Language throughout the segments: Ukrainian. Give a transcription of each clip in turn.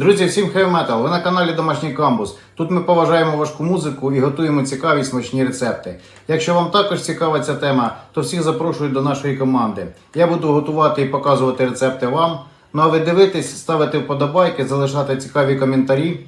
Друзі, всім хай метал! Ви на каналі Домашній Камбус. Тут ми поважаємо важку музику і готуємо цікаві смачні рецепти. Якщо вам також цікава ця тема, то всіх запрошую до нашої команди. Я буду готувати і показувати рецепти вам. Ну а ви дивитесь, ставити вподобайки, залишати цікаві коментарі.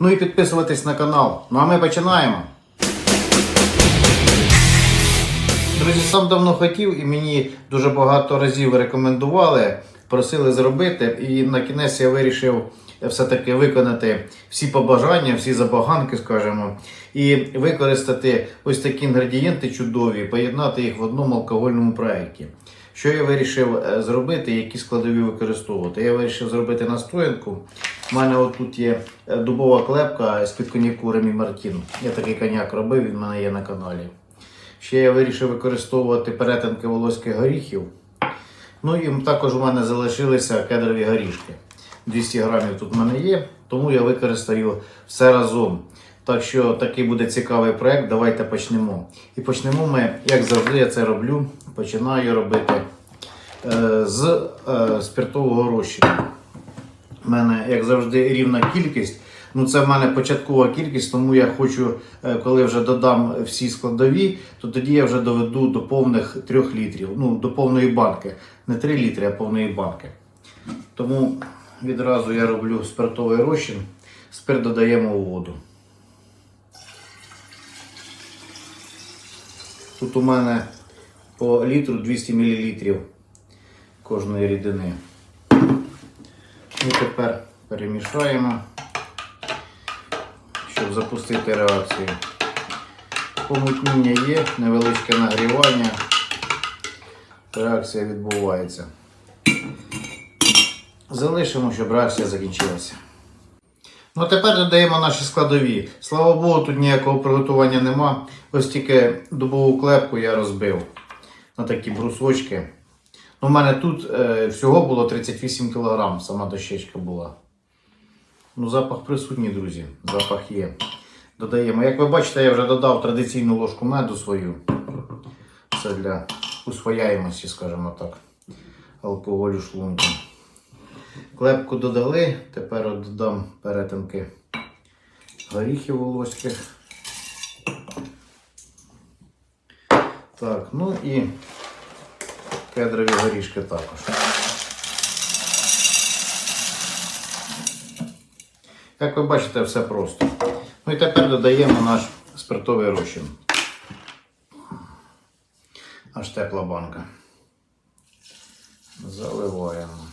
Ну і підписуватись на канал. Ну а ми починаємо. Друзі, сам давно хотів і мені дуже багато разів рекомендували, просили зробити. І на кінець я вирішив все-таки виконати всі побажання, всі забаганки, скажімо, і використати ось такі інгредієнти чудові, поєднати їх в одному алкогольному проєкті. Що я вирішив е, зробити, які складові використовувати? Я вирішив зробити настоянку. У мене отут є е, дубова клепка з-під коньяку Ремі Мартін. Я такий коньяк робив, він в мене є на каналі. Ще я вирішив використовувати перетинки волоських горіхів. Ну і також у мене залишилися кедрові горішки. 200 грамів тут в мене є, тому я використаю все разом. Так що такий буде цікавий проект. Давайте почнемо. І почнемо ми, як завжди, я це роблю. Починаю робити е, з е, спиртового розчину. У мене, як завжди, рівна кількість. Ну, це в мене початкова кількість, тому я хочу, е, коли вже додам всі складові, то тоді я вже доведу до повних 3 літрів. Ну, до повної банки. Не 3 літри, а повної банки. Тому відразу я роблю спиртовий розчин. Спирт додаємо у воду. Тут у мене по літру 200 мл кожної рідини. І тепер перемішаємо, щоб запустити реакцію. Помутніння є, невеличке нагрівання. Реакція відбувається. Залишимо, щоб реакція закінчилася. Ну тепер додаємо наші складові. Слава Богу, тут ніякого приготування нема. Ось тільки дубову клепку я розбив на такі брусочки. У мене тут е, всього було 38 кг, сама дощечка була. Ну, запах присутній, друзі. Запах є. Додаємо. Як ви бачите, я вже додав традиційну ложку меду свою. Це для усвояємості, скажімо так, алкоголю шлунку. Клепку додали, тепер додам перетинки горіхів волоських. Так, ну і кедрові горішки також. Як ви бачите, все просто. Ну і тепер додаємо наш спиртовий розчин. Аж тепла банка. Заливаємо.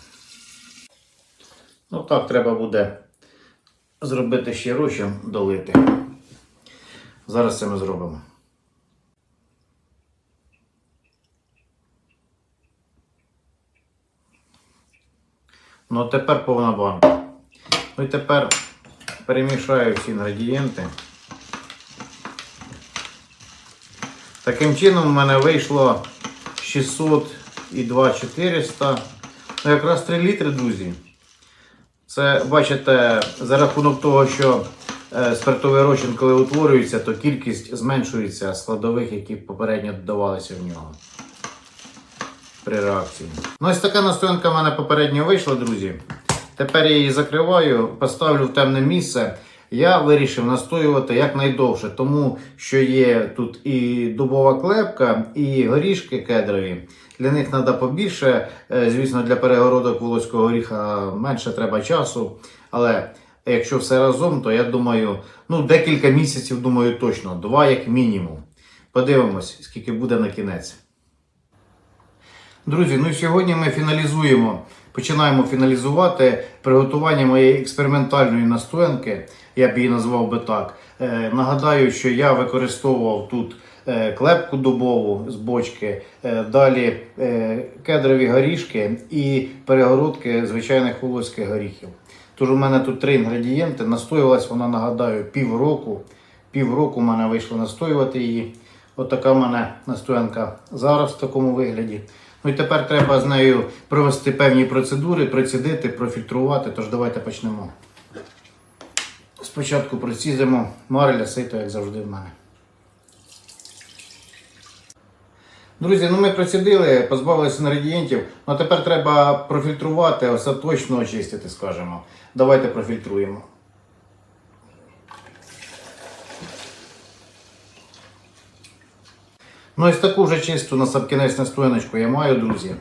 Ну так, треба буде зробити ще розчин долити. Зараз це ми зробимо. Ну, а тепер повна банка. Ну і тепер перемішаю всі інгредієнти. Таким чином у мене вийшло 600 і 2 400. Ну, якраз 3 літри, друзі. Це, бачите, за рахунок того, що е, спиртовий розчин, коли утворюється, то кількість зменшується складових, які попередньо додавалися в нього при реакції. Ну, ось така настоянка в мене попередньо вийшла, друзі. Тепер я її закриваю, поставлю в темне місце. Я вирішив настоювати якнайдовше, тому що є тут і дубова клепка, і горішки кедрові. Для них треба побільше. Е, Звісно, для перегородок волоського горіха менше треба часу. Але якщо все разом, то я думаю, ну декілька місяців, думаю, точно, два як мінімум. Подивимось, скільки буде на кінець. Друзі, ну сьогодні ми фіналізуємо, починаємо фіналізувати приготування моєї експериментальної настоянки. Я б її назвав би так. Е, нагадаю, що я використовував тут е, клепку дубову з бочки, е, далі кедрові горішки і перегородки звичайних волоських горіхів. Тож у мене тут три інгредієнти. Настоювалась вона, нагадаю, півроку. Півроку в мене вийшло настоювати її. От така в мене настоянка зараз в такому вигляді. Ну і тепер треба з нею провести певні процедури, процідити, профільтрувати. Тож давайте почнемо. Спочатку процізимо мареля сито, як завжди в мене. Друзі, ну ми процідили, позбавилися інгредієнтів, ну тепер треба профільтрувати, остаточно очистити, скажімо. Давайте профільтруємо. Ну, ось таку вже чисту на сапкінець настояночку я маю, друзі.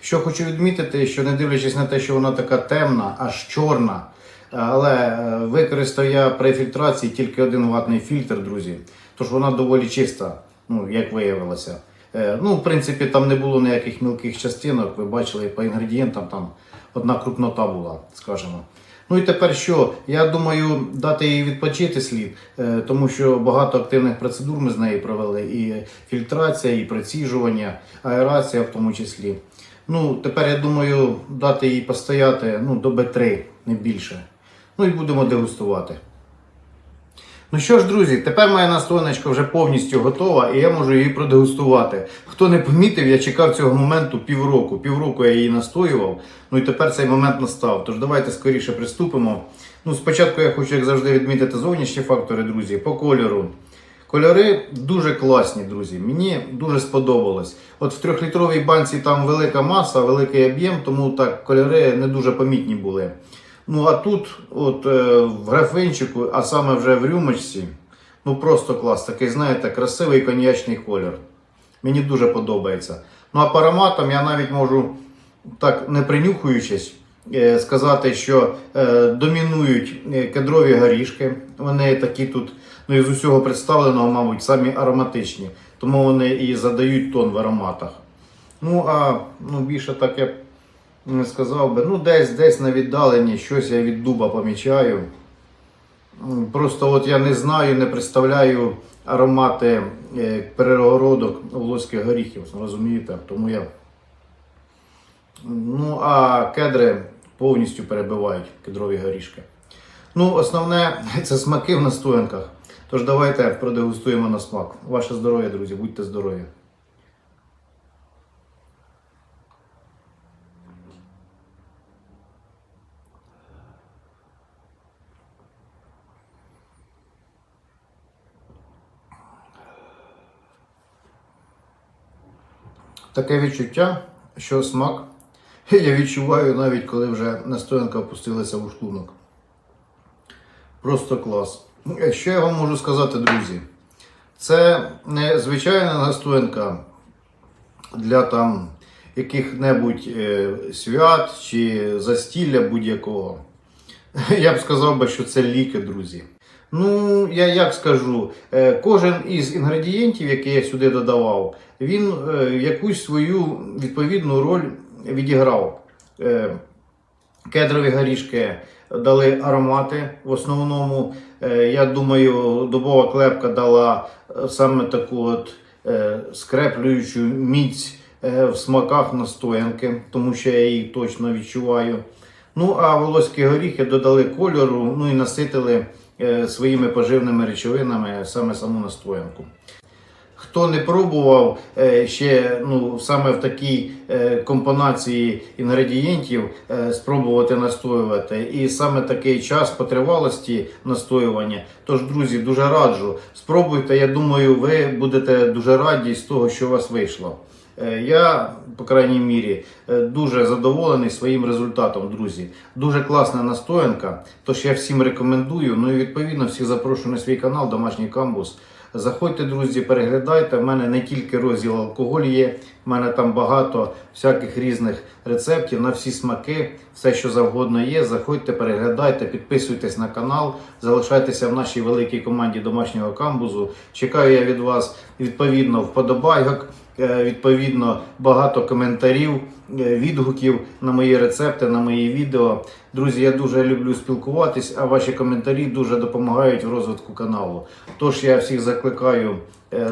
Що хочу відмітити, що не дивлячись на те, що вона така темна, аж чорна, але е, використав я при фільтрації тільки один ватний фільтр, друзі. Тож вона доволі чиста, ну, як виявилося. Е, Ну, в принципі, там не було ніяких мілких частинок. Ви бачили по інгредієнтам там одна крупнота була, скажімо. Ну і тепер що? Я думаю, дати їй відпочити слід, е, тому що багато активних процедур ми з нею провели. І фільтрація, і проціжування, аерація в тому числі. Ну, тепер я думаю, дати їй постояти ну, до Б3, не більше. Ну і будемо дегустувати. Ну що ж, друзі, тепер моя настояночка вже повністю готова і я можу її продегустувати. Хто не помітив, я чекав цього моменту півроку. Півроку я її настоював. Ну і тепер цей момент настав. Тож давайте скоріше приступимо. Ну, спочатку я хочу, як завжди, відмітити зовнішні фактори, друзі, по кольору. Кольори дуже класні, друзі. Мені дуже сподобалось. От в трьохлітровій банці там велика маса, великий об'єм, тому так кольори не дуже помітні були. Ну а тут, от е, в графинчику, а саме вже в рюмочці, ну просто клас. Такий, знаєте, красивий коньячний колір. Мені дуже подобається. Ну а по ароматам я навіть можу, так не принюхуючись, е, сказати, що е, домінують е, кедрові горішки. Вони такі тут, ну із усього представленого, мабуть, самі ароматичні. Тому вони і задають тон в ароматах. Ну, а ну, більше так я сказав би. Ну, десь десь на віддаленні щось я від дуба помічаю. Просто от я не знаю, не представляю аромати е, перегородок волоських горіхів, розумієте? Тому я. Ну, а кедри повністю перебивають кедрові горішки. Ну, основне це смаки в настоянках. Тож давайте продегустуємо на смак. Ваше здоров'я, друзі, будьте здорові. Таке відчуття, що смак я відчуваю навіть коли вже настоянка опустилася у шлунок. Просто клас. Що я вам можу сказати, друзі? Це не звичайна настоянка для там яких-небудь е, свят чи застілля будь-якого. Я б сказав би, що це ліки, друзі. Ну, я як скажу, е, кожен із інгредієнтів, які я сюди додавав, він е, якусь свою відповідну роль відіграв. Е, Кедрові горішки дали аромати. В основному, я думаю, дубова клепка дала саме таку от скреплюючу міць в смаках настоянки, тому що я її точно відчуваю. Ну, а волоські горіхи додали кольору, ну і наситили своїми поживними речовинами саме саму настоянку. Хто не пробував е, ще ну, саме в такій е, компонації інгредієнтів е, спробувати настоювати, і саме такий час по тривалості настоювання. Тож, друзі, дуже раджу. Спробуйте, я думаю, ви будете дуже раді з того, що у вас вийшло. Е, Я, по крайній мірі, е, дуже задоволений своїм результатом, друзі. Дуже класна настоянка. Тож я всім рекомендую. Ну і відповідно всіх запрошую на свій канал Домашній камбус. Заходьте, друзі, переглядайте. У мене не тільки розділ алкоголь є, в мене там багато всяких різних рецептів на всі смаки, все, що завгодно є. Заходьте, переглядайте, підписуйтесь на канал, залишайтеся в нашій великій команді домашнього камбузу. Чекаю я від вас відповідно вподобайок. е, Відповідно, багато коментарів, е, відгуків на мої рецепти, на мої відео. Друзі, я дуже люблю спілкуватись, а ваші коментарі дуже допомагають в розвитку каналу. Тож я всіх закликаю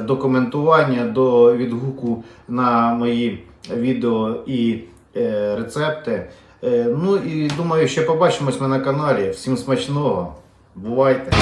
до коментування, до відгуку на мої відео і е, рецепти. Е, Ну і думаю, ще побачимось ми на каналі. Всім смачного. Бувайте!